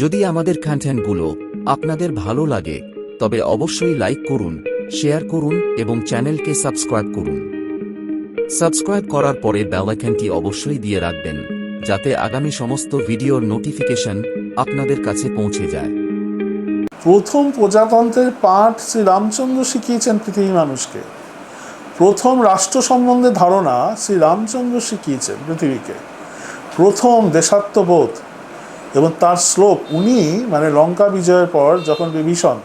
যদি আমাদের কন্টেন্টগুলো আপনাদের ভালো লাগে, তবে অবশ্যই লাইক করুন শেয়ার করুন এবং চ্যানেলকে সাবস্ক্রাইব করুন। সাবস্ক্রাইব করার পরে বেলাইকনটি অবশ্যই দিয়ে রাখবেন, যাতে আগামী সমস্ত ভিডিওর নোটিফিকেশন আপনাদের কাছে পৌঁছে যায়। প্রথম প্রজাতন্ত্রের পাঠ শ্রী রামচন্দ্র শিখিয়েছেন পৃথিবীর মানুষকে। প্রথম রাষ্ট্র সম্বন্ধে ধারণা শ্রী রামচন্দ্র শিখিয়েছেন পৃথিবীকে। প্রথম দেশাত্মবোধ এবং তার শ্লোক উনি মানে লঙ্কা বিজয়ের পর যখন বিভীষণ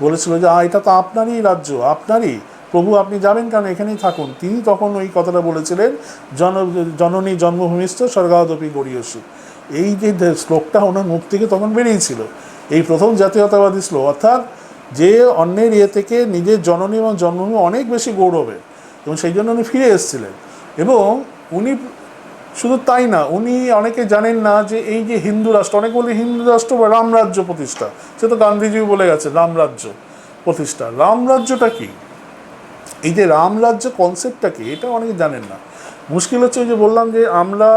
বলেছিল যে "আ, এটা তো আপনারই রাজ্য আপনারই। প্রভু আপনি যাবেন কেন? এখানেই থাকুন। তিনি তখন ওই কথাটা বলেছিলেন জন জননী জন্মভূমিস্থ স্বর্গাদপি গড়িয়সী। এই যে শ্লোকটা ওনার মুখ থেকে তখন বেরিয়েছিল। এই প্রথম জাতীয়তাবাদী শ্লোক অর্থাৎ যে অন্যের ইয়ে থেকে নিজের জননী এবং জন্মভূমি অনেক বেশি গৌরবের। এবং সেই জন্য উনি ফিরে এসেছিলেন। এবং উনি শুধু তাই না, উনি অনেকে জানেন না যে এই যে হিন্দু রাষ্ট্র, অনেকে বলে হিন্দু রাষ্ট্র বা রামরাজ্য প্রতিষ্ঠা। সে তো গান্ধীজিও বলে গেছে রামরাজ্য প্রতিষ্ঠা। রামরাজ্যটা কি? এই যে রামরাজ্য কনসেপ্টটা কি, এটা অনেকে জানেন না। মুশকিল হচ্ছে যে বললাম যে আমরা,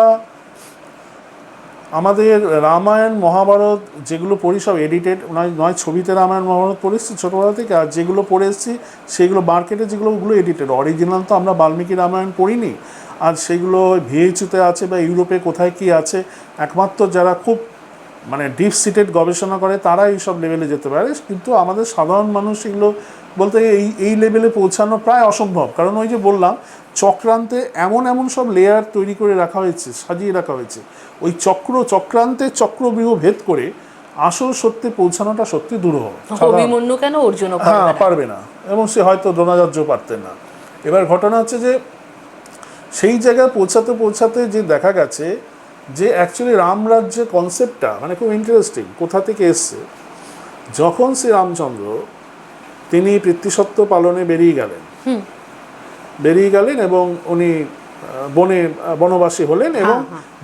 আমাদের রামায়ণ, মহাভারত যেগুলো পড়ি সব এডিটেড নয় নয় ছবিতে রামায়ণ, মহাভারত পড়েছি ছোটোবেলা থেকে, আর যেগুলো পড়ে এসেছি, সেগুলো মার্কেটে যেগুলো, ওগুলো এডিটেড অরিজিনাল তো আমরা বাল্মীকি রামায়ণ পড়িনি। আর সেগুলো ভিএইচুতে আছে বা ইউরোপে কোথায় কি আছে একমাত্র যারা খুব মানে ডিপ সিটেড গবেষণা করে তারা এইসব লেভেলে যেতে পারে। কিন্তু আমাদের সাধারণ মানুষ এগুলো বলতে এই এই লেভেলে পৌঁছানো প্রায় অসম্ভব। কারণ ওই যে বললাম চক্রান্তে এমন এমন সব লেয়ার তৈরি করে রাখা হয়েছে সাজিয়ে রাখা হয়েছে। ওই চক্র চক্রান্তে চক্রব্যূহ ভেদ করে আসল সত্যে পৌঁছানোটা সত্যি দুরূহ কেন অর্জুনও হ্যাঁ পারবে না। এবং সে হয়তো দ্রোণাচার্য পারতেন না। এবার ঘটনা হচ্ছে যে সেই জায়গায় পৌঁছাতে পৌঁছাতে যে দেখা গেছে যে অ্যাকচুয়ালি রামরাজ্যের কনসেপ্টটা মানে খুব ইন্টারেস্টিং কোথা থেকে এসছে? যখন শ্রী রামচন্দ্র তিনি পিতৃসত্ব পালনে বেরিয়ে গেলেন। বেরিয়ে গেলেন এবং উনি বনে বনবাসী হলেন এবং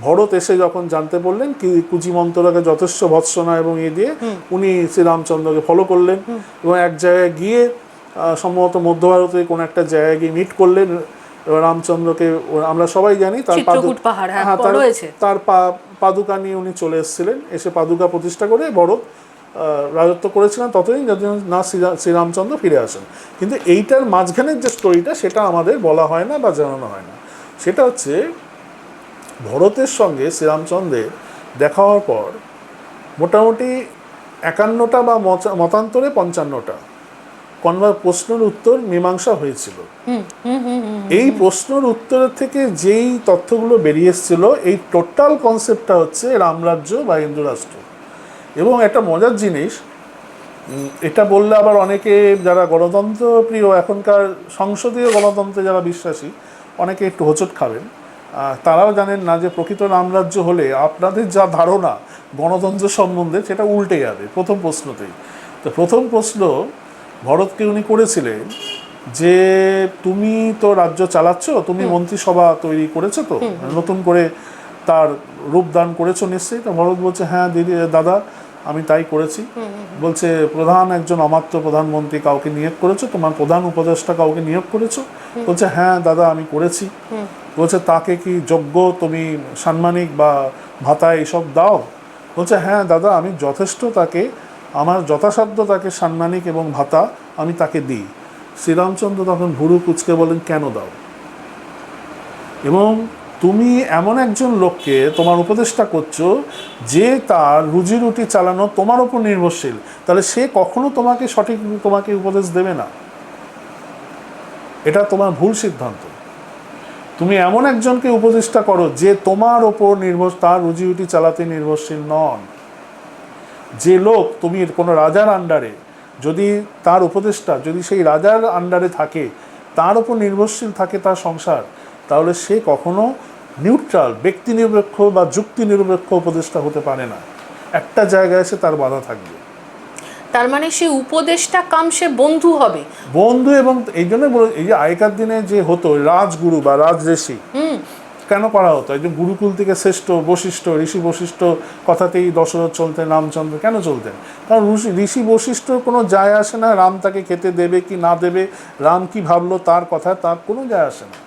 ভরত এসে যখন জানতে পারলেন কি কুচিমন্তরাকে যথেষ্ট ভৎসনা এবং ইয়ে দিয়ে উনি শ্রীরামচন্দ্রকে ফলো করলেন এবং এক জায়গায় গিয়ে সম্ভবত মধ্য ভারতে কোনো একটা জায়গায় গিয়ে মিট করলেন। রামচন্দ্রকে আমরা সবাই জানি তার পাহাড়, হ্যাঁ, তার- পা- পাদুকা নিয়ে উনি চলে এসেছিলেন। এসে পাদুকা প্রতিষ্ঠা করে ভরত আহ, রাজত্ব করেছিলেন। ততদিন যতদিন না শ্রীরা- শ্রীরামচন্দ্র ফিরে আসেন। কিন্তু এইটার মাঝখানের যে স্টোরিটা সেটা আমাদের বলা হয় না বা জানানো হয় না। সেটা হচ্ছে ভরতের সঙ্গে শ্রীরামচন্দ্রের দেখা হওয়ার পর মোটামুটি একান্নটা বা মতান্তরে পঞ্চান্নটা। কনভার প্রশ্নের উত্তর মীমাংসা হয়েছিল। এই প্রশ্নের উত্তরের থেকে যেই তথ্যগুলো বেরিয়ে এসেছিল এই টোটাল কনসেপ্টটা হচ্ছে রামরাজ্য বা হিন্দু রাষ্ট্র এবং একটা মজার জিনিস এটা বললে আবার অনেকে যারা গণতন্ত্র প্রিয় এখনকার সংসদীয় গণতন্ত্রে যারা বিশ্বাসী অনেকে একটু হোঁচট খাবেন। তারাও জানেন না যে প্রকৃত রামরাজ্য হলে আপনাদের যা ধারণা গণতন্ত্র সম্বন্ধে সেটা উল্টে যাবে প্রথম প্রশ্নতেই। তো প্রথম প্রশ্ন ভরতকে উনি করেছিলেন যে তুমি তো রাজ্য চালাচ্ছ তুমি মন্ত্রিসভা তৈরি করেছ তো নতুন করে তার রূপদান করেছ নিশ্চয়ই। তো ভরত বলছে হ্যাঁ দিদি দাদা আমি তাই করেছি। বলছে প্রধান একজন অমাত্য প্রধানমন্ত্রী কাউকে নিয়োগ করেছ তোমার প্রধান উপদেষ্টা কাউকে নিয়োগ করেছ? বলছে হ্যাঁ দাদা আমি করেছি। বলছে তাকে কি যোগ্য তুমি সাম্মানিক বা ভাতা এইসব দাও? বলছে হ্যাঁ দাদা আমি যথেষ্ট তাকে আমার যথাসাধ্য তাকে সাম্মানিক এবং ভাতা আমি তাকে দিই। শ্রীরামচন্দ্র তখন ভুরু কুচকে বলেন, কেন দাও? এবং তুমি এমন একজন লোককে তোমার উপদেষ্টা করছ যে তার রুজি রুটি চালানো তোমার উপর নির্ভরশীল। তাহলে সে কখনো তোমাকে সঠিক তোমাকে উপদেশ দেবে না। এটা তোমার ভুল সিদ্ধান্ত। তুমি এমন একজনকে উপদেষ্টা করো যে তোমার ওপর নির্ভর, তার রুজি রুটি চালাতে নির্ভরশীল নন। যে লোক তুমি কোনো রাজার আন্ডারে যদি তার উপদেষ্টা যদি সেই রাজার আন্ডারে থাকে তার উপর নির্ভরশীল থাকে তার সংসার তাহলে সে কখনো নিউট্রাল ব্যক্তি নিরপেক্ষ বা যুক্তি নিরপেক্ষ উপদেষ্টা হতে পারে না। একটা জায়গায় এসে তার বাধা থাকবে। তার মানে সে উপদেশটা কাম সে বন্ধু হবে। বন্ধু এবং এই জন্য এই যে আগেকার দিনে যে হতো রাজগুরু বা রাজ ঋষি কেন করা হতো? যে গুরুকুল থেকে শ্রেষ্ঠ, বশিষ্ঠ, ঋষি বশিষ্ঠ কথাতেই দশরথ চলতেন, রামচন্দ্র কেন চলতেন? কারণ ঋষি ঋষি বশিষ্ঠ কোনো যায় আসে না রাম তাকে খেতে দেবে কি না দেবে, রাম কি ভাবলো তার কথায় তার কোনো যায় আসে না।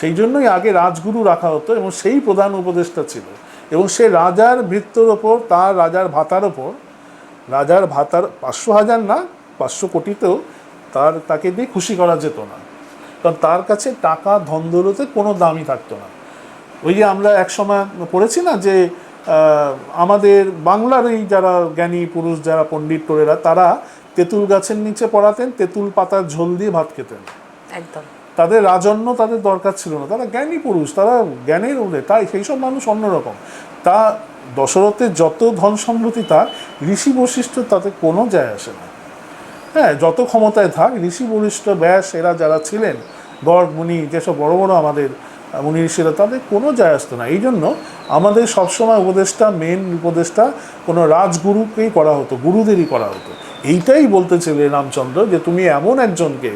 সেই জন্যই আগে রাজগুরু রাখা হতো এবং সেই প্রধান উপদেষ্টা ছিল। এবং সে রাজার মৃত্যুর ওপর, তার রাজার ভাতার ওপর, রাজার ভাতার পাঁচশো হাজার না, পাঁচশো কোটিতেও তার, তাকে দিয়ে খুশি করা যেত না। কারণ তার কাছে টাকা ধন দৌলতে কোনো দামই থাকতো না। ওই যে আমরা এক সময় পড়েছি না যে আমাদের বাংলার এই যারা জ্ঞানী পুরুষ যারা পণ্ডিত টোরেরা তারা তেঁতুল গাছের নিচে পড়াতেন তেঁতুল পাতার ঝোল দিয়ে ভাত খেতেন। একদম। তাদের রাজন্য তাদের দরকার ছিল না। তারা জ্ঞানী পুরুষ তারা জ্ঞানের উদে তাই সেই সব মানুষ অন্যরকম তা দশরথের যত ধন সম্পত্তি তার ঋষি বৈশিষ্ট্য তাতে কোনো যায় আসে না। হ্যাঁ যত ক্ষমতায় থাক, ঋষি বরিষ্ঠ ব্যাস এরা যারা ছিলেন, গড়, মুনি, যেসব বড় বড় আমাদের মুনি ঋষিরা, তাদের কোনো যায় আসতো না। এই জন্য আমাদের সবসময় উপদেশটা মেন উপদেশটা কোনো রাজগুরুকেই করা হতো, গুরুদেরই করা হতো। এইটাই বলতে ছেলে রামচন্দ্র যে তুমি এমন একজনকে,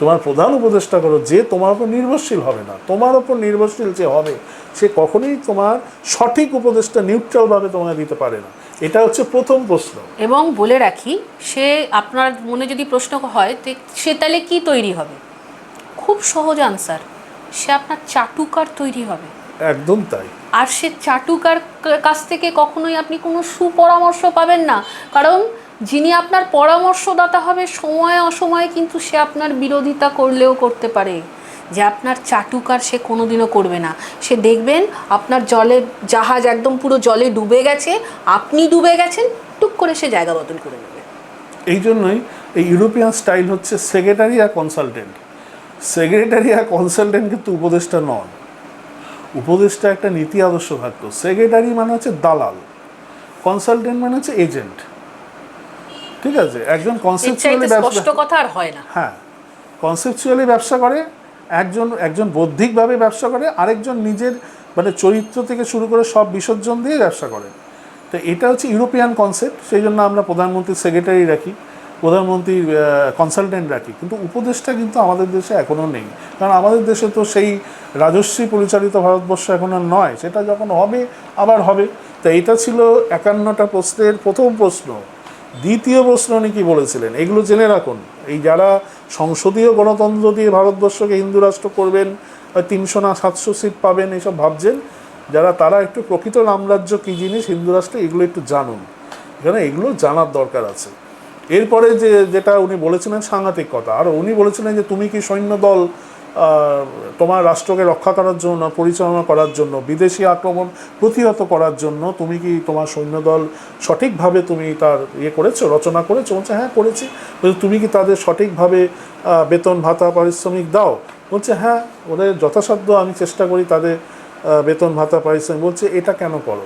তোমার প্রধান উপদেষ্টা করো, যে তোমার উপর নির্ভরশীল হবে না। তোমার উপর নির্ভরশীল যে হবে, সে কখনোই তোমার সঠিক উপদেষ্টা নিউট্রালভাবে তোমায় দিতে পারে না। এটা হচ্ছে প্রথম প্রশ্ন। এবং বলে রাখি সে আপনার মনে যদি প্রশ্ন হয় তে সে তাহলে কি তৈরি হবে? খুব সহজ আনসার সে আপনার চাটুকার তৈরি হবে। একদম তাই। আর সে চাটুকার কাছ থেকে কখনোই আপনি কোনো সুপরামর্শ পাবেন না। কারণ যিনি আপনার পরামর্শদাতা হবে সময়ে অসময়ে কিন্তু সে আপনার বিরোধিতা করলেও করতে পারে। যে আপনার চাটুকার সে কোনোদিনও করবে না। সে দেখবেন আপনার জলে জাহাজ একদম পুরো জলে ডুবে গেছে আপনি ডুবে গেছেন টুক করে সে জায়গা বদল করে নেবে। এই জন্যই এই ইউরোপিয়ান স্টাইল হচ্ছে সেক্রেটারি আর কনসালটেন্ট। সেক্রেটারি আর কনসালটেন্ট কিন্তু উপদেষ্টা নন। উপদেষ্টা একটা নীতি আদর্শ থাকতো সেক্রেটারি মানে হচ্ছে দালাল। কনসালটেন্ট মানে হচ্ছে এজেন্ট। ঠিক আছে? একজন কনসেপচুয়ালি ব্যবসা কথা আর হয় না। হ্যাঁ। কনসেপচুয়ালি ব্যবসা করে একজন একজন বৌদ্ধিকভাবে ব্যবসা করে, আরেকজন নিজের মানে চরিত্র থেকে শুরু করে সব বিসর্জন দিয়ে ব্যবসা করে। তো এটা হচ্ছে ইউরোপিয়ান কনসেপ্ট সেই জন্য আমরা প্রধানমন্ত্রীর সেক্রেটারি রাখি, প্রধানমন্ত্রীর কনসালটেন্ট রাখি। কিন্তু উপদেশটা কিন্তু আমাদের দেশে এখনও নেই। কারণ আমাদের দেশে তো সেই রাজস্বী পরিচালিত ভারতবর্ষ এখন আর নয়, সেটা যখন হবে, আবার হবে। তো এটা ছিল একান্নটা প্রশ্নের প্রথম প্রশ্ন। দ্বিতীয় প্রশ্ন উনি কি বলেছিলেন? এগুলো জেনে রাখুন। এই যারা সংসদীয় গণতন্ত্র দিয়ে ভারতবর্ষকে হিন্দু রাষ্ট্র করবেন তিনশো না সাতশো সিট পাবেন এইসব ভাবছেন যারা তারা একটু প্রকৃত রামরাজ্য কী জিনিস হিন্দু রাষ্ট্র এগুলো একটু জানুন। এখানে এগুলো জানার দরকার আছে। এরপরে যে যেটা উনি বলেছিলেন সাংঘাতিক কথা আর উনি বলেছিলেন যে তুমি কি সৈন্যদল আহ, তোমার রাষ্ট্রকে রক্ষা করার জন্য, পরিচালনা করার জন্য, বিদেশি আক্রমণ প্রতিহত করার জন্য তুমি কি তোমার সৈন্যদল সঠিকভাবে তুমি তার ইয়ে করেছ, রচনা করেছ? বলছে হ্যাঁ করেছি। বলছে, তুমি কি তাদের সঠিকভাবে বেতন ভাতা, পারিশ্রমিক দাও? বলছে হ্যাঁ ওদের যথাসাধ্য আমি চেষ্টা করি তাদের বেতন ভাতা, পারিশ্রমিক। বলছে, এটা কেন করো?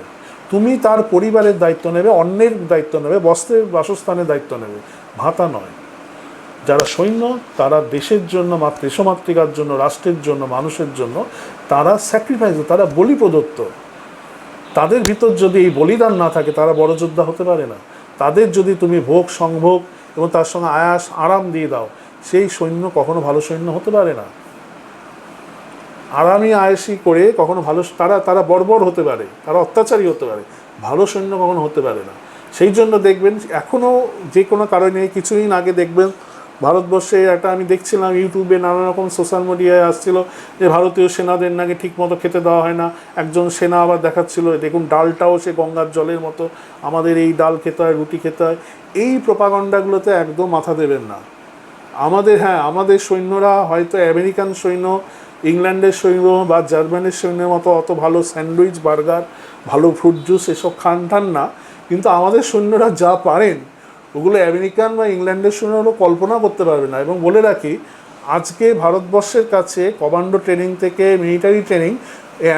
তুমি তার পরিবারের দায়িত্ব নেবে, অন্যের দায়িত্ব নেবে বস্ত্রের বাসস্থানের দায়িত্ব নেবে। ভাতা নয়। যারা সৈন্য, তারা দেশের জন্য, মাতৃ, দেশমাতৃকার জন্য, রাষ্ট্রের জন্য, মানুষের জন্য, তারা স্যাক্রিফাইস তারা বলি প্রদত্ত। তাদের ভিতর যদি এই বলিদান না থাকে, তারা বড় যোদ্ধা হতে পারে না। তাদের যদি তুমি ভোগ, সংভোগ এবং তার সঙ্গে আয়াস, আরাম দিয়ে দাও, সেই সৈন্য কখনো ভালো সৈন্য হতে পারে না। আরামি আয়েসি করে কখনো ভালো, তারা তারা বর্বর হতে পারে, তারা অত্যাচারী হতে পারে, ভালো সৈন্য কখনো হতে পারে না। সেই জন্য দেখবেন এখনও যে কোনো কারণে কিছুদিন আগে দেখবেন ভারতবর্ষে একটা আমি দেখছিলাম ইউটিউবে নানা রকম সোশ্যাল মিডিয়ায় আসছিল যে ভারতীয় সেনাদের নাকি ঠিক মতো খেতে দেওয়া হয় না। একজন সেনা আবার দেখাচ্ছিল দেখুন, ডালটাও সে গঙ্গার জলের মতো। আমাদের এই ডাল খেতে হয়, রুটি খেতে হয়। এই প্রপাগণ্ডাগুলোতে একদম মাথা দেবেন না। আমাদের হ্যাঁ আমাদের সৈন্যরা হয়তো আমেরিকান সৈন্য, ইংল্যান্ডের সৈন্য বা জার্মানির সৈন্যের মতো অত ভালো স্যান্ডউইচ, বার্গার, ভালো ফ্রুট জুস এসব খান টান না। কিন্তু আমাদের সৈন্যরা যা পারেন ওগুলো আমেরিকান বা ইংল্যান্ডের সঙ্গে হলো কল্পনা করতে পারবে না। এবং বলে রাখি, আজকে ভারতবর্ষের কাছে কমান্ডো ট্রেনিং থেকে মিলিটারি ট্রেনিং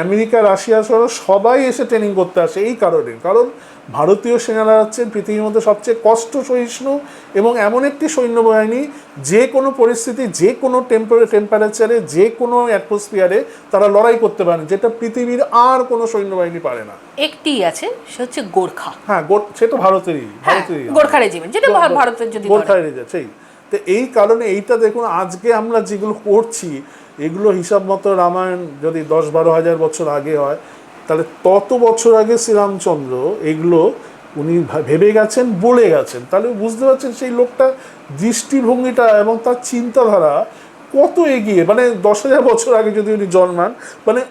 আমেরিকা, রাশিয়া সহ সবাই এসে ট্রেনিং করতে আসে এই কারণে। কারণ ভারতীয় সেনারা হচ্ছেন পৃথিবীর মধ্যে সবচেয়ে কষ্ট সহিষ্ণু এবং এমন একটি সৈন্যবাহিনী যে কোনো পরিস্থিতি যে কোনো টেম্পারে টেম্পারেচারে যে কোনো অ্যাটমসফিয়ারে তারা লড়াই করতে পারেন যেটা পৃথিবীর আর কোনো সৈন্যবাহিনী পারে না। একটি আছে সে হচ্ছে গোর্খা। হ্যাঁ সে তো ভারতেরই হ্যাঁ ভারতেরই। গোর্খা রেজিমেন্ট যেটা ভারতের যদি গোর্খা রেজিমেন্ট সেই। তো এই কারণে এইটা দেখুন আজকে আমরা যেগুলো করছি এগুলো হিসাব মতো রামায়ণ যদি দশ বারো হাজার বছর আগে হয় তাহলে তত বছর আগে শ্রীরামচন্দ্র এগুলো উনি ভেবে গেছেন, বলে গেছেন? তাহলে বুঝতে পারছেন সেই লোকটা দৃষ্টিভঙ্গিটা এবং তার চিন্তাধারা কত এগিয়ে মানে দশ হাজার বছর আগে যদি উনি জন্মান মানে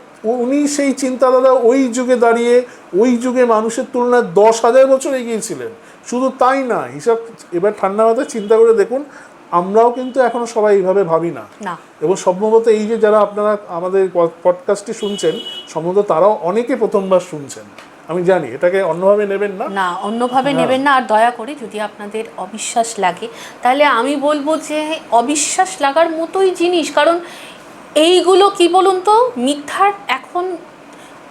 উনি সেই চিন্তাধারা ওই যুগে দাঁড়িয়ে, ওই যুগে মানুষের তুলনায় দশ হাজার বছর এগিয়েছিলেন শুধু তাই না, হিসাব এবার ঠান্ডা মাথায় চিন্তা করে দেখুন আমরাও কিন্তু এখনও সবাই এইভাবে ভাবি না। না। এবং সম্ভবত এই যে যারা আপনারা আমাদের পডকাস্টটি শুনছেন সম্ভবত তারাও অনেকে প্রথমবার শুনছেন। আমি জানি এটাকে অন্যভাবে নেবেন না? না অন্যভাবে নেবেন না। আর দয়া করে যদি আপনাদের অবিশ্বাস লাগে তাহলে আমি বলব যে অবিশ্বাস লাগার মতোই জিনিস কারণ এইগুলো কি বলুন তো মিথ্যার এখন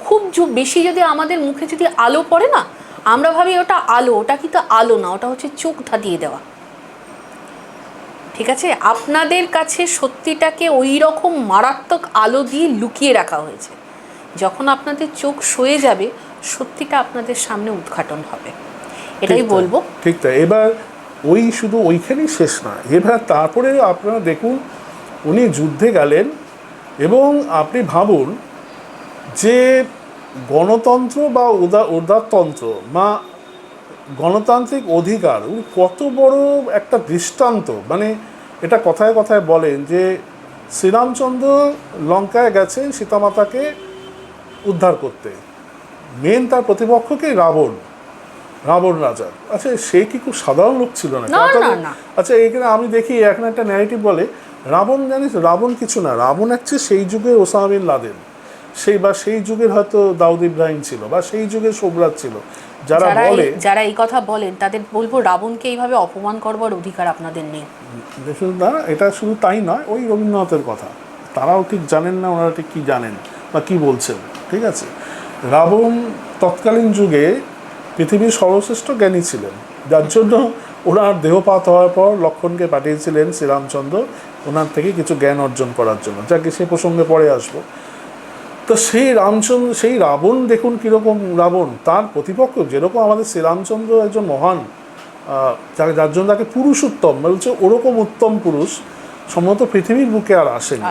খুব বেশি যদি আমাদের মুখে যদি আলো পড়ে না আমরা ভাবি ওটা আলো ওটা কিন্তু আলো না ওটা হচ্ছে চোখ ধাঁধিয়ে দেওয়া। ঠিক আছে? আপনাদের কাছে সত্যিটাকে ওই রকম মারাত্মক আলো দিয়ে লুকিয়ে রাখা হয়েছে। যখন আপনাদের চোখ সয়ে যাবে সত্যিটা আপনাদের সামনে উদ্ঘাটন হবে। এটাই বলব। ঠিক তাই। এবার ওই শুধু ওইখানেই শেষ না এবার তারপরে আপনারা দেখুন উনি যুদ্ধে গেলেন এবং আপনি ভাবুন যে গণতন্ত্র বা উদা উদারতন্ত্র বা গণতান্ত্রিক অধিকার উনি কত বড় একটা দৃষ্টান্ত। মানে এটা কথায় কথায় বলেন যে শ্রীরামচন্দ্র লঙ্কায় গেছেন সীতামাতাকে উদ্ধার করতে। মেন তার প্রতিপক্ষকে রাবণ রাবণ রাজা। আচ্ছা সে কি খুব সাধারণ লোক ছিল না। আচ্ছা এখানে আমি দেখি এখন একটা ন্যারেটিভ বলে রাবণ জানিস রাবণ কিছু না রাবণ হচ্ছে সেই যুগে ওসামা বিন লাদেন। সেই বা সেই যুগের হয়তো দাউদ ইব্রাহিম ছিল বা সেই যুগের সোবরাজ ছিল। যারা বলে যারা এই কথা বলেন তাদের বলব রাবণকে এইভাবে অপমান করবার অধিকার আপনাদের নেই। দেখুন না এটা শুধু তাই নয় ওই রবীন্দ্রনাথের কথা। তারাও ঠিক জানেন না ওনারা ঠিক কী জানেন বা কী বলছেন ঠিক আছে? রাবণ তৎকালীন যুগে পৃথিবীর সর্বশ্রেষ্ঠ জ্ঞানী ছিলেন। যার জন্য ওনার দেহপাত হওয়ার পর লক্ষণকে পাঠিয়েছিলেন শ্রীরামচন্দ্র ওনার থেকে কিছু জ্ঞান অর্জন করার জন্য। যাকে সে প্রসঙ্গে পরে আসব। তো সেই রামচন্দ্র সেই রাবণ দেখুন কীরকম রাবণ। তার প্রতিপক্ষ যেরকম আমাদের শ্রীরামচন্দ্র একজন মহান আহ, যার জন্য তাকে পুরুষোত্তম বলছে ওরকম উত্তম পুরুষ সম্ভবত পৃথিবীর বুকে আর আসেনি।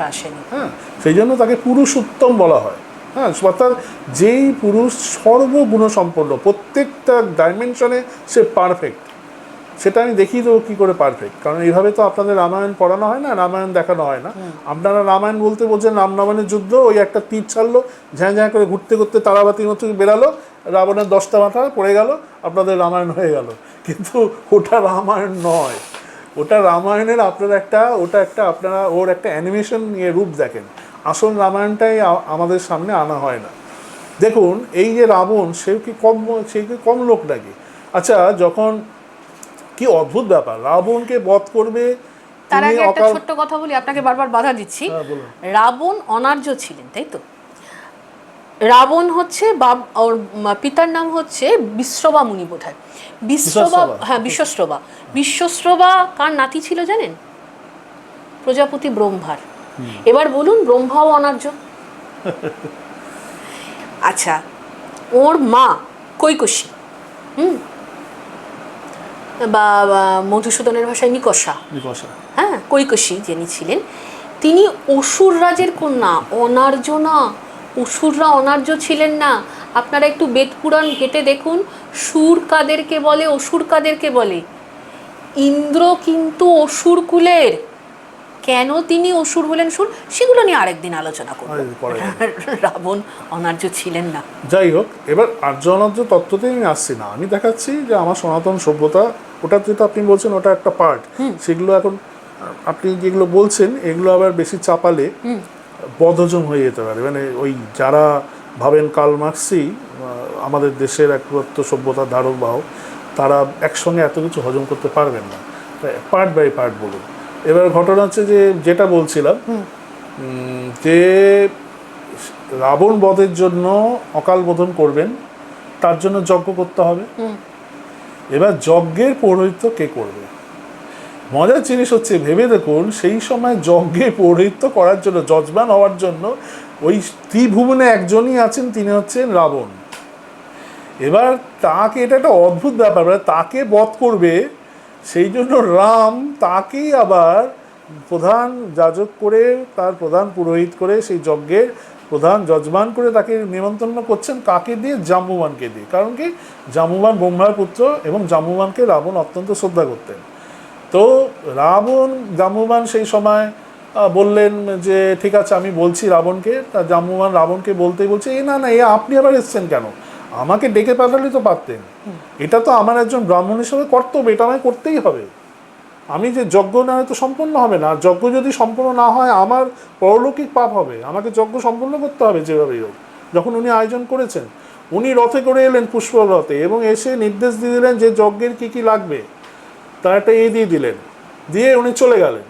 হ্যাঁ সেই জন্য তাকে পুরুষোত্তম বলা হয়। হ্যাঁ অর্থাৎ যেই পুরুষ সর্বগুণ সম্পন্ন প্রত্যেকটা ডাইমেনশনে সে পারফেক্ট সেটা আমি দেখিয়ে দেবো কী করে পারফেক্ট কারণ এইভাবে তো আপনাদের রামায়ণ পড়ানো হয় না রামায়ণ দেখানো হয় না। আপনারা রামায়ণ বলতে বলছেন রাম রামায়ণের যুদ্ধ ওই একটা তীর ছাড়লো ঝ্যাঁ ঝ্যাঁ করে ঘুরতে ঘুরতে তারাবাতির মতো বেরালো রাবণের দশটা মাথা পড়ে গেল আপনাদের রামায়ণ হয়ে গেল। কিন্তু ওটা রামায়ণ নয়। ওটা রামায়ণের আপনারা একটা ওটা একটা আপনারা ওর একটা অ্যানিমেশন নিয়ে রূপ দেখেন। আসল রামায়ণটাই আমাদের সামনে আনা হয় না। দেখুন এই যে রাবণ সে কি কম সে কি কম লোক নাকি? আচ্ছা যখন কি অদ্ভুত ব্যাপার। রাবণকে বধ করবে তার আগে একটা ছোট্ট কথা বলি আপনাকে বারবার বাধা দিচ্ছি। হ্যাঁ, রাবণ অনার্য ছিলেন তাই তো? রাবণ হচ্ছে বাব ওর পিতার নাম হচ্ছে বিশ্ববা মুনি বোধ হয় বিশ্বশ্রবা। হ্যাঁ বিশ্বশ্রবা বিশ্বশ্রবা কার নাতি ছিল জানেন? প্রজাপতি ব্রহ্মার। এবার বলুন ব্রহ্মাও অনার্য? আচ্ছা ওর মা কৈকশী। হুম? বা মধুসূদনের ভাষায় নিকষা। নিকষা। হ্যাঁ কৈকশী যিনি ছিলেন তিনি অসুর রাজের কন্যা অনার্য না। অসুররা অনার্য ছিলেন না। আপনারা একটু বেদ পুরাণ ঘেটে দেখুন সুর কাদেরকে বলে অসুর কাদেরকে বলে। ইন্দ্র কিন্তু অসুর কুলের। কেন তিনি অসুর হলেন সুর? সেগুলো নিয়ে আরেকদিন আলোচনা করব। রাবণ অনার্য ছিলেন না। যাই হোক এবার আর্য অনার্য তত্ত্বতে আমি আসছি না। আমি দেখাচ্ছি যে আমার সনাতন সভ্যতা ওটা যেটা আপনি বলছেন ওটা একটা পার্ট। সেগুলো এখন আপনি যেগুলো বলছেন এগুলো আবার বেশি চাপালে বদহজম হয়ে যেতে পারে। মানে ওই যারা ভাবেন কাল মার্ক্সই আহ, আমাদের দেশের একমাত্র সভ্যতার ধারক বাহক তারা একসঙ্গে এত কিছু হজম করতে পারবেন না। পার্ট বাই পার্ট বলুন। এবার ঘটনা হচ্ছে যে যেটা বলছিলাম যে রাবণ বধের জন্য অকাল বোধন করবেন তার জন্য যজ্ঞ করতে হবে। এবার যজ্ঞের পৌরোহিত্য কে করবে? মজার জিনিস হচ্ছে ভেবে দেখুন সেই সময় যজ্ঞে পৌরোহিত্য করার জন্য যজমান হওয়ার জন্য ওই ত্রিভুবনে একজনই আছেন তিনি হচ্ছেন রাবণ। এবার তাকে এটা একটা অদ্ভুত ব্যাপার মানে তাকে বধ করবে সেই জন্য রাম তাকেই আবার প্রধান যাজক করে, তার প্রধান পুরোহিত করে, সেই যজ্ঞের প্রধান যজমান করে তাকে নিমন্ত্রণ করছেন কাকে দিয়ে? জাম্বুবানকে দিয়ে। কারণ কি? জাম্বুবান ব্রহ্মার পুত্র এবং জাম্বুবানকে রাবণ অত্যন্ত শ্রদ্ধা করতেন। তো রাবণ, জাম্বুবান সেই সময় বললেন যে, ঠিক আছে, আমি বলছি রাবণকে। তা জাম্বুবান রাবণকে বলতেই বলছে, এ না না, এ আপনি আবার এসছেন কেন? আমাকে ডেকে পাঠালেই তো পারতেন। এটা তো আমার একজন ব্রাহ্মণ হিসেবে কর্তব্য, এটা আমায় করতেই হবে। আমি যে যজ্ঞ না তো সম্পূর্ণ হবে না যজ্ঞ যদি সম্পূর্ণ না হয়, আমার পরলৌকিক পাপ হবে। আমাকে যজ্ঞ সম্পূর্ণ করতে হবে যেভাবেই হোক। যখন উনি আয়োজন করেছেন, উনি রথে করে এলেন পুষ্প রথে এবং এসে নির্দেশ দিয়ে দিলেন যে যজ্ঞের কি কি লাগবে, তার একটা এ দিয়ে দিলেন। দিয়ে উনি চলে গেলেন।